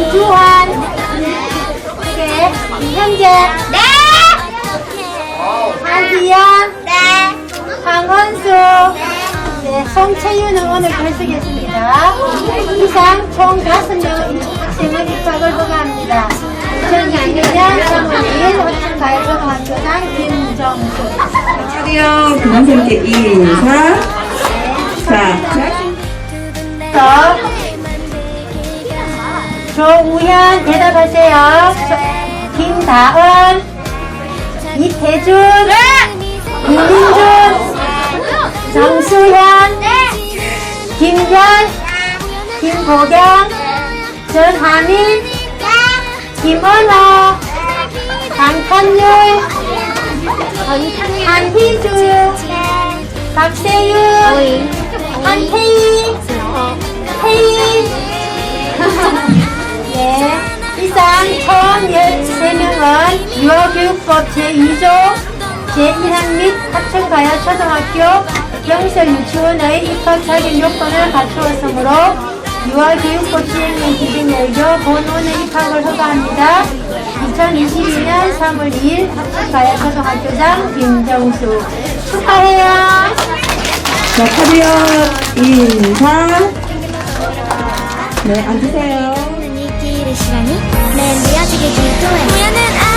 김주환, 그게 김현재, 네! 한기영, 네! 황원수, 네, 송채윤은 오늘 결석했습니다. 이상 총 5명의 학생은 입학을 허가합니다. 2022년 3월 2일 호칭가요초등학교장 김정수. 차례요 교장선생님께 인사. 자, 자, 조우현 대답하세요. 조- 김다은, 이태준, 김민준, 정수현, 김현, 김보경, 전하민, 김은호, 강탄율, 한희주, 박세윤, 이상 총 13명은 유아교육법 제2조 제1항 및 합천가야 초등학교 경설 유치원의 입학 자격 요건을 갖추었으므로 유아교육법 시행령 기준에 의거 본원의 입학을 허가합니다. 2022년 3월 2일 합천가야 초등학교장 김정수 축하해요. 자, 차례요 인사. 네, 앉으세요. 시간이 매일 이어지길 기도해. 우연은